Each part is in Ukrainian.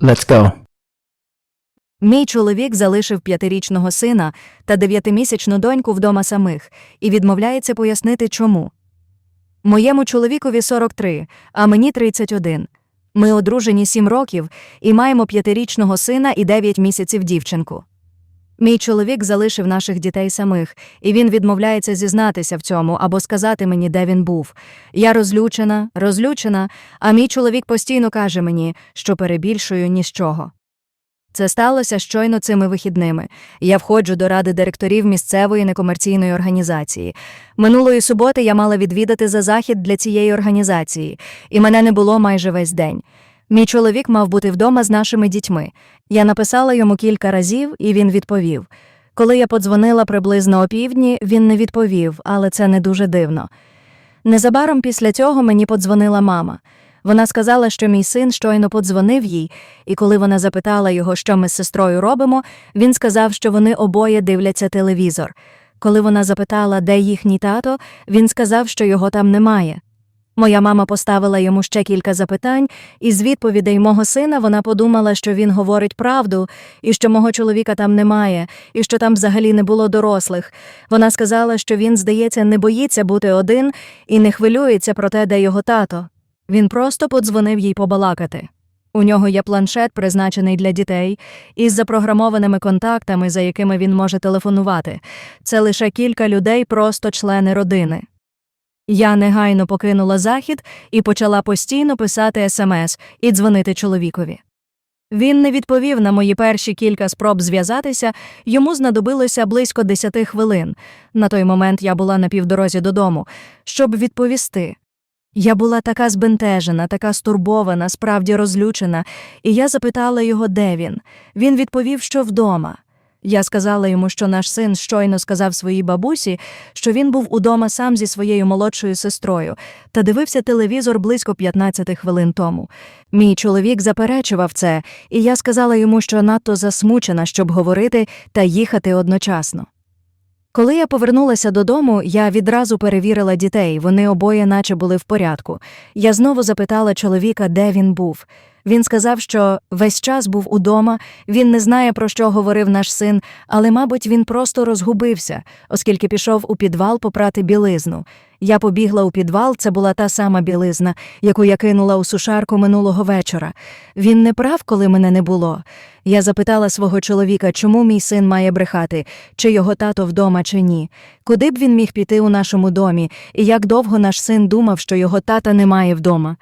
Let's go. Мій чоловік залишив п'ятирічного сина та дев'ятимісячну доньку вдома самих і відмовляється пояснити, чому. Моєму чоловікові 43, а мені 31. Ми одружені 7 років і маємо п'ятирічного сина і 9 місяців дівчинку. Мій чоловік залишив наших дітей самих, і він відмовляється зізнатися в цьому або сказати мені, де він був. Я розлючена, розлючена, а мій чоловік постійно каже мені, що перебільшую ні з чого. Це сталося щойно цими вихідними. Я входжу до ради директорів місцевої некомерційної організації. Минулої суботи я мала відвідати за захід для цієї організації, і мене не було майже весь день. Мій чоловік мав бути вдома з нашими дітьми. Я написала йому кілька разів, і він відповів. Коли я подзвонила приблизно опівдні, він не відповів, але це не дуже дивно. Незабаром після цього мені подзвонила мама. Вона сказала, що мій син щойно подзвонив їй, і коли вона запитала його, що ми з сестрою робимо, він сказав, що вони обоє дивляться телевізор. Коли вона запитала, де їхній тато, він сказав, що його там немає. Моя мама поставила йому ще кілька запитань, і з відповідей мого сина вона подумала, що він говорить правду, і що мого чоловіка там немає, і що там взагалі не було дорослих. Вона сказала, що він, здається, не боїться бути один і не хвилюється про те, де його тато. Він просто подзвонив їй побалакати. У нього є планшет, призначений для дітей, із запрограмованими контактами, за якими він може телефонувати. Це лише кілька людей, просто члени родини. Я негайно покинула захід і почала постійно писати смс і дзвонити чоловікові. Він не відповів на мої перші кілька спроб зв'язатися, йому знадобилося близько десяти хвилин. На той момент я була на півдорозі додому, щоб відповісти. Я була така збентежена, така стурбована, справді розлючена, і я запитала його, де він. Він відповів, що вдома. Я сказала йому, що наш син щойно сказав своїй бабусі, що він був удома сам зі своєю молодшою сестрою та дивився телевізор близько 15 хвилин тому. Мій чоловік заперечував це, і я сказала йому, що надто засмучена, щоб говорити та їхати одночасно. Коли я повернулася додому, я відразу перевірила дітей, вони обоє наче були в порядку. Я знову запитала чоловіка, де він був. Він сказав, що весь час був удома, він не знає, про що говорив наш син, але, мабуть, він просто розгубився, оскільки пішов у підвал попрати білизну. Я побігла у підвал, це була та сама білизна, яку я кинула у сушарку минулого вечора. Він не прав, коли мене не було. Я запитала свого чоловіка, чому мій син має брехати, чи його тато вдома, чи ні. Куди б він міг піти у нашому домі, і як довго наш син думав, що його тата немає вдома.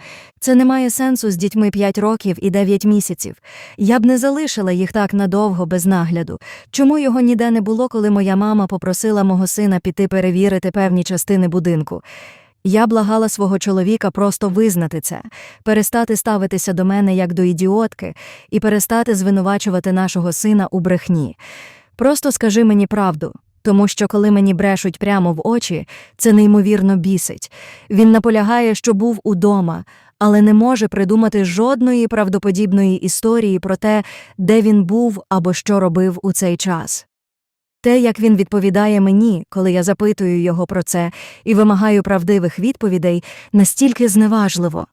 Це не має сенсу з дітьми 5 років і 9 місяців. Я б не залишила їх так надовго без нагляду. Чому його ніде не було, коли моя мама попросила мого сина піти перевірити певні частини будинку? Я благала свого чоловіка просто визнати це, перестати ставитися до мене як до ідіотки і перестати звинувачувати нашого сина у брехні. Просто скажи мені правду, тому що коли мені брешуть прямо в очі, це неймовірно бісить. Він наполягає, що був удома, але не може придумати жодної правдоподібної історії про те, де він був або що робив у цей час. Те, як він відповідає мені, коли я запитую його про це і вимагаю правдивих відповідей, настільки зневажливо.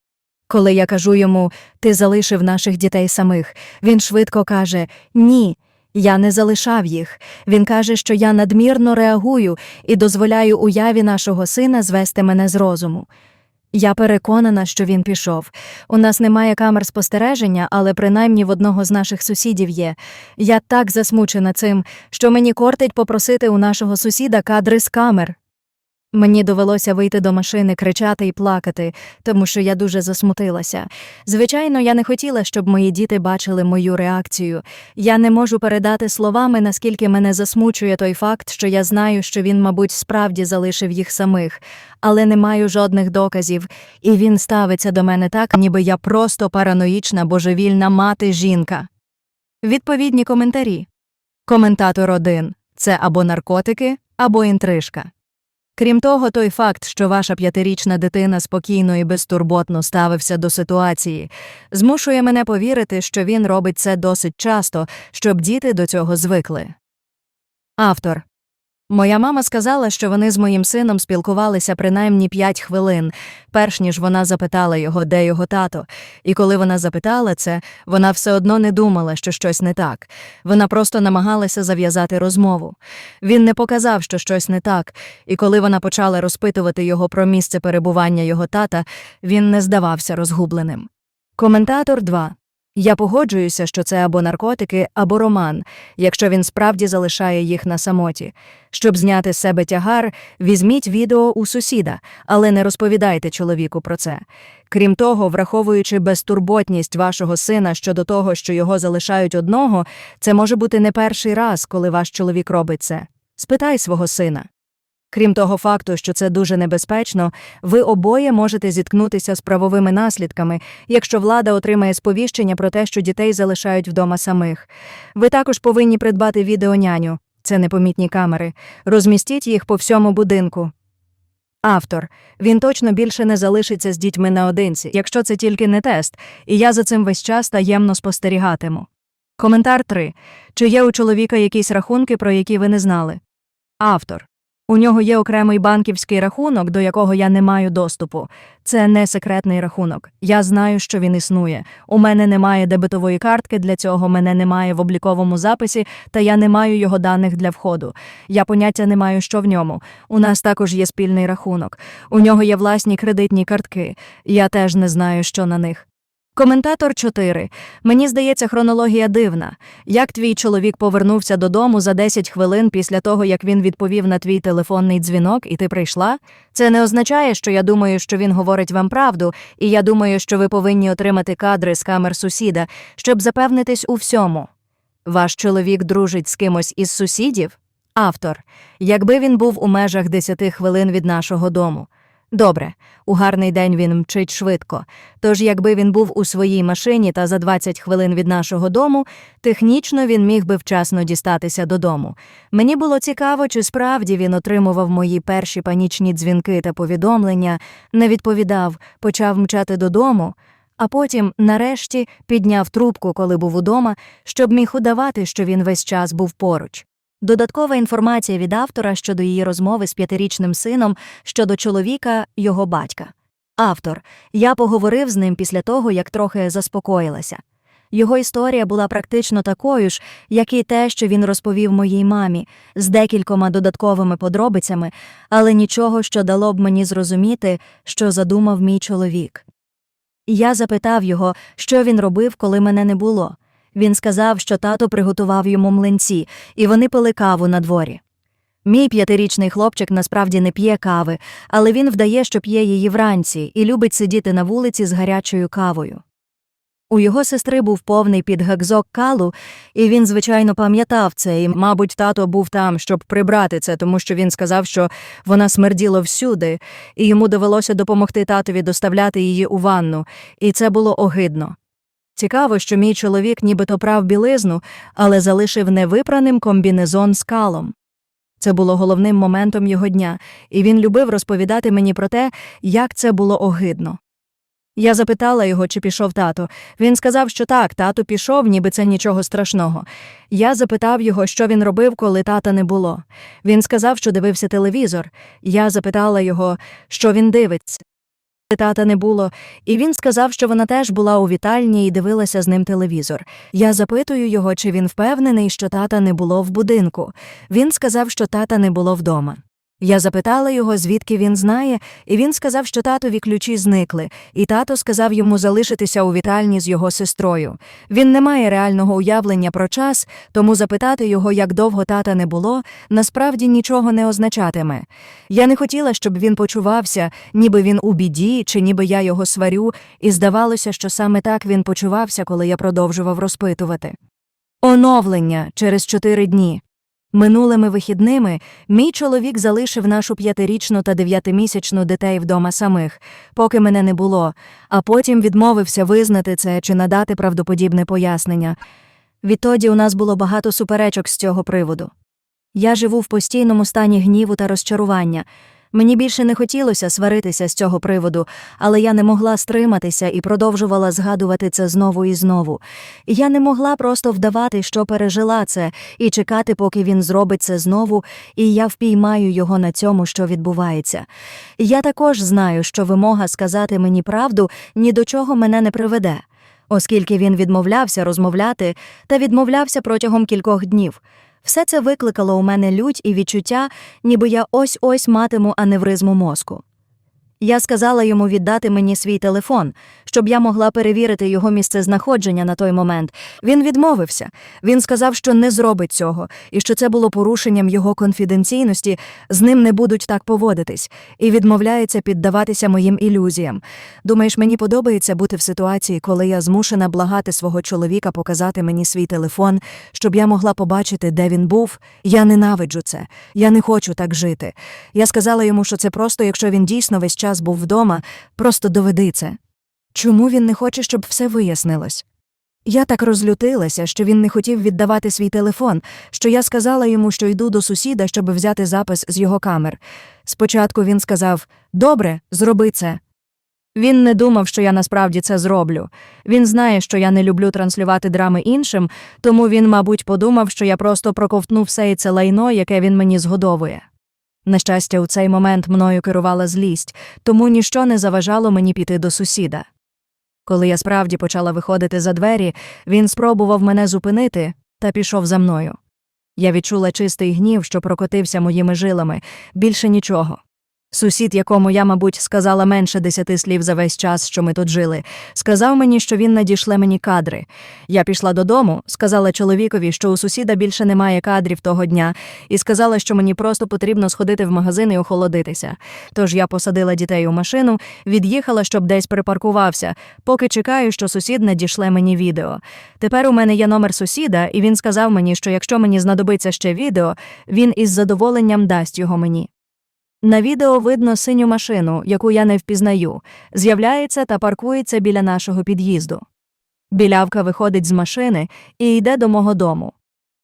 Коли я кажу йому ти залишив наших дітей самих, він швидко каже Ні, я не залишав їх. Він каже, що я надмірно реагую і дозволяю уяві нашого сина звести мене з розуму. Я переконана, що він пішов. У нас немає камер спостереження, але принаймні в одного з наших сусідів є. Я так засмучена цим, що мені кортить попросити у нашого сусіда кадри з камер. Мені довелося вийти до машини, кричати і плакати, тому що я дуже засмутилася. Звичайно, я не хотіла, щоб мої діти бачили мою реакцію. Я не можу передати словами, наскільки мене засмучує той факт, що я знаю, що він, мабуть, справді залишив їх самих, але не маю жодних доказів, і він ставиться до мене так, ніби я просто параноїчна божевільна мати жінка. Відповідні коментарі. Коментатор 1. Це або наркотики, або інтрижка. Крім того, той факт, що ваша п'ятирічна дитина спокійно і безтурботно ставився до ситуації, змушує мене повірити, що він робить це досить часто, щоб діти до цього звикли. Автор Моя мама сказала, що вони з моїм сином спілкувалися принаймні п'ять хвилин, перш ніж вона запитала його, де його тато. І коли вона запитала це, вона все одно не думала, що щось не так. Вона просто намагалася зав'язати розмову. Він не показав, що щось не так, і коли вона почала розпитувати його про місце перебування його тата, він не здавався розгубленим. Коментатор 2. Я погоджуюся, що це або наркотики, або роман, якщо він справді залишає їх на самоті. Щоб зняти з себе тягар, візьміть відео у сусіда, але не розповідайте чоловіку про це. Крім того, враховуючи безтурботність вашого сина щодо того, що його залишають одного, це може бути не перший раз, коли ваш чоловік робить це. Спитай свого сина. Крім того факту, що це дуже небезпечно, ви обоє можете зіткнутися з правовими наслідками, якщо влада отримає сповіщення про те, що дітей залишають вдома самих. Ви також повинні придбати відеоняню це непомітні камери, розмістіть їх по всьому будинку. Автор він точно більше не залишиться з дітьми наодинці, якщо це тільки не тест, і я за цим весь час таємно спостерігатиму. Коментар 3. Чи є у чоловіка якісь рахунки, про які ви не знали? Автор. У нього є окремий банківський рахунок, до якого я не маю доступу. Це не секретний рахунок. Я знаю, що він існує. У мене немає дебетової картки для цього, мене немає в обліковому записі, та я не маю його даних для входу. Я поняття не маю, що в ньому. У нас також є спільний рахунок. У нього є власні кредитні картки. Я теж не знаю, що на них. Коментатор 4. Мені здається, хронологія дивна. Як твій чоловік повернувся додому за 10 хвилин після того, як він відповів на твій телефонний дзвінок, і ти прийшла? Це не означає, що я думаю, що він говорить вам правду, і я думаю, що ви повинні отримати кадри з камер сусіда, щоб запевнитись у всьому. Ваш чоловік дружить з кимось із сусідів? Автор. Якби він був у межах 10 хвилин від нашого дому. Добре, у гарний день він мчить швидко. Тож, якби він був у своїй машині та за 20 хвилин від нашого дому, технічно він міг би вчасно дістатися додому. Мені було цікаво, чи справді він отримував мої перші панічні дзвінки та повідомлення, не відповідав, почав мчати додому, а потім, нарешті, підняв трубку, коли був удома, щоб міг удавати, що він весь час був поруч. Додаткова інформація від автора щодо її розмови з п'ятирічним сином щодо чоловіка, його батька. Автор. Я поговорив з ним після того, як трохи заспокоїлася. Його історія була практично такою ж, як і те, що він розповів моїй мамі, з декількома додатковими подробицями, але нічого, що дало б мені зрозуміти, що задумав мій чоловік. Я запитав його, що він робив, коли мене не було. Він сказав, що тато приготував йому млинці, і вони пили каву на дворі. Мій п'ятирічний хлопчик насправді не п'є кави, але він вдає, що п'є її вранці і любить сидіти на вулиці з гарячою кавою. У його сестри був повний підгакзок калу, і він, звичайно, пам'ятав це, і, мабуть, тато був там, щоб прибрати це, тому що він сказав, що вона смерділа всюди, і йому довелося допомогти татові доставляти її у ванну, і це було огидно. Цікаво, що мій чоловік нібито прав білизну, але залишив невипраним комбінезон з калом. Це було головним моментом його дня, і він любив розповідати мені про те, як це було огидно. Я запитала його, чи пішов тато. Він сказав, що так, тато пішов, ніби це нічого страшного. Я запитав його, що він робив, коли тата не було. Він сказав, що дивився телевізор. Я запитала його, що він дивиться. Тата не було, і він сказав, що вона теж була у вітальні і дивилася з ним телевізор. Я запитую його, чи він впевнений, що тата не було в будинку. Він сказав, що тата не було вдома. Я запитала його, звідки він знає, і він сказав, що татові ключі зникли, і тато сказав йому залишитися у вітальні з його сестрою. Він не має реального уявлення про час, тому запитати його, як довго тата не було, насправді нічого не означатиме. Я не хотіла, щоб він почувався, ніби він у біді, чи ніби я його сварю, і здавалося, що саме так він почувався, коли я продовжував розпитувати. Оновлення через чотири дні. Минулими вихідними мій чоловік залишив нашу п'ятирічну та дев'ятимісячну дітей вдома самих, поки мене не було, а потім відмовився визнати це чи надати правдоподібне пояснення. Відтоді у нас було багато суперечок з цього приводу. Я живу в постійному стані гніву та розчарування. Мені більше не хотілося сваритися з цього приводу, але я не могла стриматися і продовжувала згадувати це знову і знову. Я не могла просто вдавати, що пережила це, і чекати, поки він зробить це знову, і я впіймаю його на цьому, що відбувається. Я також знаю, що вимога сказати мені правду ні до чого мене не приведе, оскільки він відмовлявся розмовляти та відмовлявся протягом кількох днів. Все це викликало у мене лють і відчуття, ніби я ось ось матиму аневризму мозку. Я сказала йому віддати мені свій телефон, щоб я могла перевірити його місцезнаходження на той момент. Він відмовився. Він сказав, що не зробить цього, і що це було порушенням його конфіденційності, з ним не будуть так поводитись, і відмовляється піддаватися моїм ілюзіям. Думаєш, мені подобається бути в ситуації, коли я змушена благати свого чоловіка показати мені свій телефон, щоб я могла побачити, де він був? Я ненавиджу це. Я не хочу так жити. Я сказала йому, що це просто, якщо він дійсно весь час був вдома, просто доведи це. Чому він не хоче, щоб все вияснилось? Я так розлютилася, що він не хотів віддавати свій телефон, що я сказала йому, що йду до сусіда, щоб взяти запис з його камер. Спочатку він сказав Добре, зроби це. Він не думав, що я насправді це зроблю. Він знає, що я не люблю транслювати драми іншим, тому він, мабуть, подумав, що я просто проковтну все це лайно, яке він мені згодовує. На щастя, у цей момент мною керувала злість, тому ніщо не заважало мені піти до сусіда. Коли я справді почала виходити за двері, він спробував мене зупинити та пішов за мною. Я відчула чистий гнів, що прокотився моїми жилами, більше нічого. Сусід, якому я, мабуть, сказала менше десяти слів за весь час, що ми тут жили, сказав мені, що він надішле мені кадри. Я пішла додому, сказала чоловікові, що у сусіда більше немає кадрів того дня, і сказала, що мені просто потрібно сходити в магазин і охолодитися. Тож я посадила дітей у машину, від'їхала, щоб десь припаркувався, поки чекаю, що сусід надішле мені відео. Тепер у мене є номер сусіда, і він сказав мені, що якщо мені знадобиться ще відео, він із задоволенням дасть його мені. На відео видно синю машину, яку я не впізнаю, з'являється та паркується біля нашого під'їзду. Білявка виходить з машини і йде до мого дому.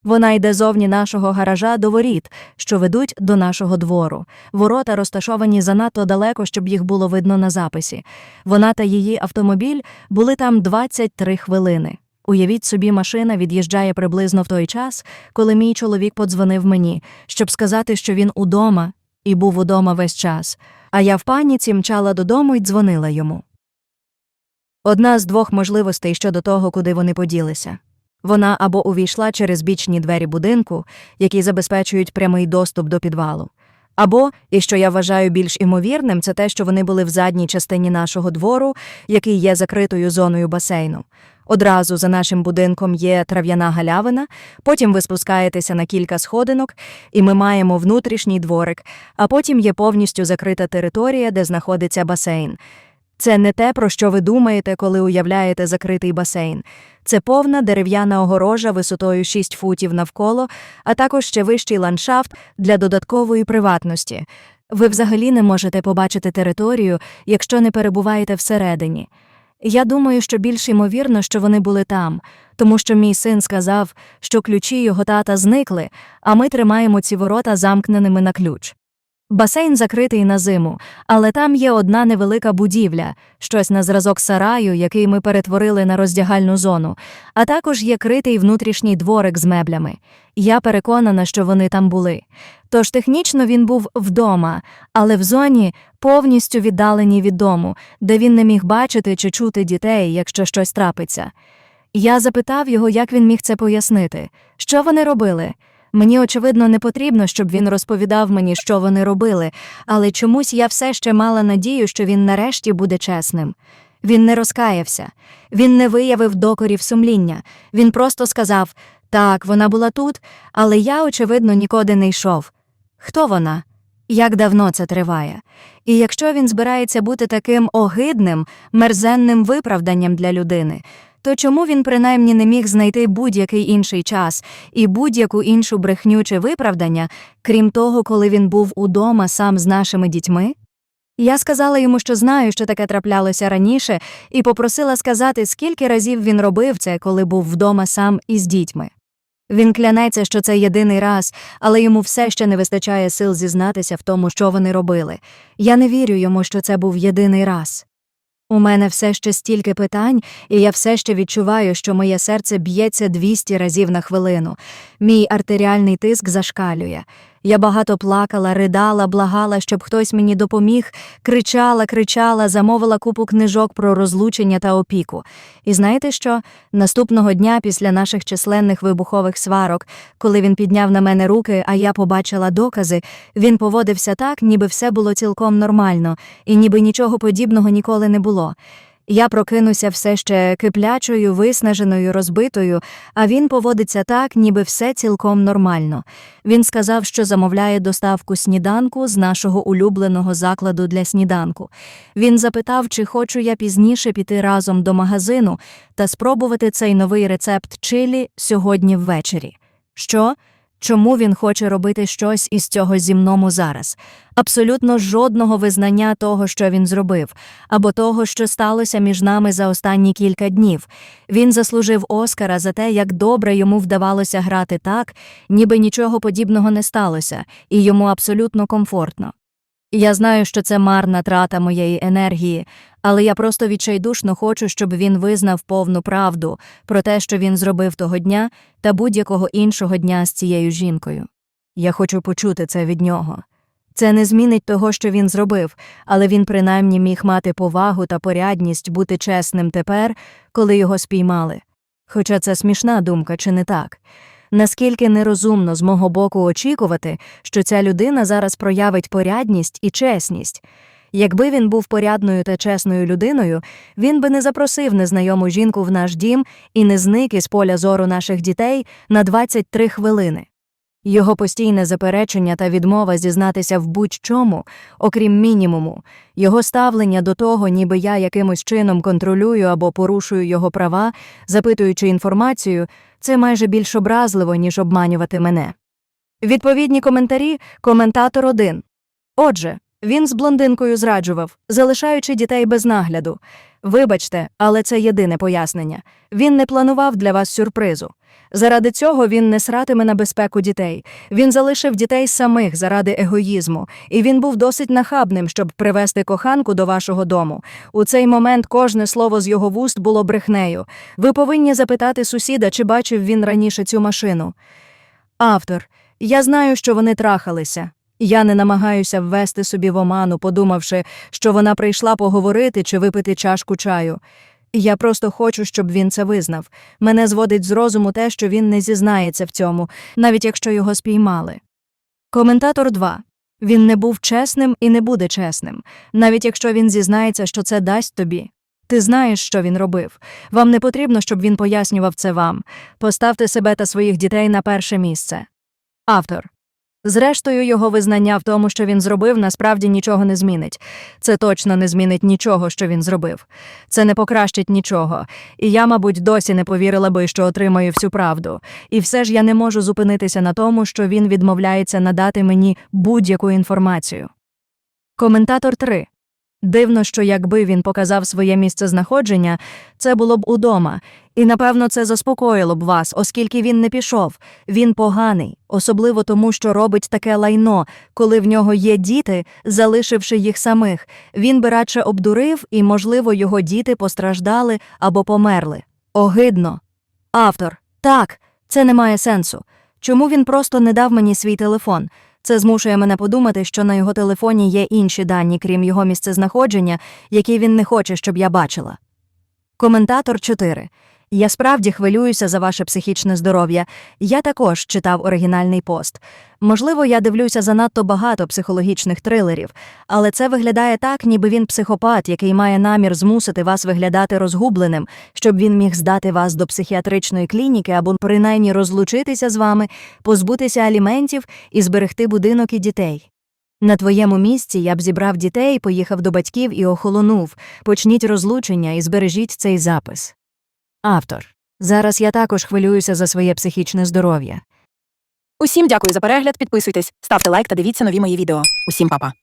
Вона йде зовні нашого гаража до воріт, що ведуть до нашого двору. Ворота розташовані занадто далеко, щоб їх було видно на записі. Вона та її автомобіль були там 23 хвилини. Уявіть собі, машина від'їжджає приблизно в той час, коли мій чоловік подзвонив мені, щоб сказати, що він удома і був удома весь час, а я в паніці мчала додому і дзвонила йому. Одна з двох можливостей щодо того, куди вони поділися. Вона або увійшла через бічні двері будинку, які забезпечують прямий доступ до підвалу, або, і що я вважаю більш імовірним, це те, що вони були в задній частині нашого двору, який є закритою зоною басейну. Одразу за нашим будинком є трав'яна галявина, потім ви спускаєтеся на кілька сходинок, і ми маємо внутрішній дворик, а потім є повністю закрита територія, де знаходиться басейн. Це не те, про що ви думаєте, коли уявляєте закритий басейн. Це повна дерев'яна огорожа висотою 6 футів навколо, а також ще вищий ландшафт для додаткової приватності. Ви взагалі не можете побачити територію, якщо не перебуваєте всередині. Я думаю, що більш ймовірно, що вони були там, тому що мій син сказав, що ключі його тата зникли, а ми тримаємо ці ворота замкненими на ключ. Басейн закритий на зиму, але там є одна невелика будівля, щось на зразок сараю, який ми перетворили на роздягальну зону, а також є критий внутрішній дворик з меблями. Я переконана, що вони там були. Тож технічно він був вдома, але в зоні повністю віддаленій від дому, де він не міг бачити чи чути дітей, якщо щось трапиться. Я запитав його, як він міг це пояснити, що вони робили. Мені, очевидно, не потрібно, щоб він розповідав мені, що вони робили, але чомусь я все ще мала надію, що він нарешті буде чесним. Він не розкаявся, він не виявив докорів сумління. Він просто сказав так, вона була тут, але я, очевидно, нікуди не йшов. Хто вона? Як давно це триває? І якщо він збирається бути таким огидним, мерзенним виправданням для людини, то чому він принаймні не міг знайти будь-який інший час і будь-яку іншу брехню чи виправдання, крім того, коли він був удома сам з нашими дітьми? Я сказала йому, що знаю, що таке траплялося раніше, і попросила сказати, скільки разів він робив це, коли був вдома сам із дітьми. Він клянеться, що це єдиний раз, але йому все ще не вистачає сил зізнатися в тому, що вони робили. Я не вірю йому, що це був єдиний раз. У мене все ще стільки питань, і я все ще відчуваю, що моє серце б'ється 200 разів на хвилину. Мій артеріальний тиск зашкалює. Я багато плакала, ридала, благала, щоб хтось мені допоміг, кричала, кричала, замовила купу книжок про розлучення та опіку. І знаєте що? Наступного дня, після наших численних вибухових сварок, коли він підняв на мене руки, а я побачила докази, він поводився так, ніби все було цілком нормально, і ніби нічого подібного ніколи не було. Я прокинуся все ще киплячою, виснаженою, розбитою, а він поводиться так, ніби все цілком нормально. Він сказав, що замовляє доставку сніданку з нашого улюбленого закладу для сніданку. Він запитав, чи хочу я пізніше піти разом до магазину та спробувати цей новий рецепт чилі сьогодні ввечері. Що? Чому він хоче робити щось із цього зі мному зараз? Абсолютно жодного визнання того, що він зробив, або того, що сталося між нами за останні кілька днів. Він заслужив Оскара за те, як добре йому вдавалося грати так, ніби нічого подібного не сталося, і йому абсолютно комфортно. Я знаю, що це марна трата моєї енергії, але я просто відчайдушно хочу, щоб він визнав повну правду про те, що він зробив того дня та будь-якого іншого дня з цією жінкою. Я хочу почути це від нього. Це не змінить того, що він зробив, але він принаймні міг мати повагу та порядність бути чесним тепер, коли його спіймали. Хоча це смішна думка, чи не так? Наскільки нерозумно з мого боку очікувати, що ця людина зараз проявить порядність і чесність. Якби він був порядною та чесною людиною, він би не запросив незнайому жінку в наш дім і не зник із поля зору наших дітей на 23 хвилини. Його постійне заперечення та відмова зізнатися в будь-чому, окрім мінімуму, його ставлення до того, ніби я якимось чином контролюю або порушую його права, запитуючи інформацію, це майже більш образливо, ніж обманювати мене. Відповідні коментарі коментатор 1. Отже, він з блондинкою зраджував, залишаючи дітей без нагляду. Вибачте, але це єдине пояснення. Він не планував для вас сюрпризу. Заради цього він не сратиме на безпеку дітей. Він залишив дітей самих заради егоїзму, і він був досить нахабним, щоб привести коханку до вашого дому. У цей момент кожне слово з його вуст було брехнею. Ви повинні запитати сусіда, чи бачив він раніше цю машину. Автор. Я знаю, що вони трахалися. Я не намагаюся ввести собі в оману, подумавши, що вона прийшла поговорити чи випити чашку чаю. Я просто хочу, щоб він це визнав. Мене зводить з розуму те, що він не зізнається в цьому, навіть якщо його спіймали. Коментатор 2. Він не був чесним і не буде чесним, навіть якщо він зізнається, що це дасть тобі. Ти знаєш, що він робив. Вам не потрібно, щоб він пояснював це вам. Поставте себе та своїх дітей на перше місце. Автор. Зрештою, його визнання в тому, що він зробив, насправді нічого не змінить. Це точно не змінить нічого, що він зробив. Це не покращить нічого. І я, мабуть, досі не повірила би, що отримаю всю правду. І все ж я не можу зупинитися на тому, що він відмовляється надати мені будь-яку інформацію. Коментатор 3. Дивно, що якби він показав своє місце знаходження, це було б удома, і напевно це заспокоїло б вас, оскільки він не пішов. Він поганий, особливо тому, що робить таке лайно, коли в нього є діти, залишивши їх самих. Він би радше обдурив, і, можливо, його діти постраждали або померли. Огидно. Автор. Так, це не має сенсу. Чому він просто не дав мені свій телефон? Це змушує мене подумати, що на його телефоні є інші дані, крім його місцезнаходження, які він не хоче, щоб я бачила. Коментатор 4. Я справді хвилююся за ваше психічне здоров'я. Я також читав оригінальний пост. Можливо, я дивлюся занадто багато психологічних трилерів, але це виглядає так, ніби він психопат, який має намір змусити вас виглядати розгубленим, щоб він міг здати вас до психіатричної клініки або принаймні розлучитися з вами, позбутися аліментів і зберегти будинок і дітей. На твоєму місці я б зібрав дітей, поїхав до батьків і охолонув. Почніть розлучення і збережіть цей запис. Автор. Зараз я також хвилююся за своє психічне здоров'я. Усім дякую за перегляд, підписуйтесь, ставте лайк та дивіться нові мої відео. Усім па-па.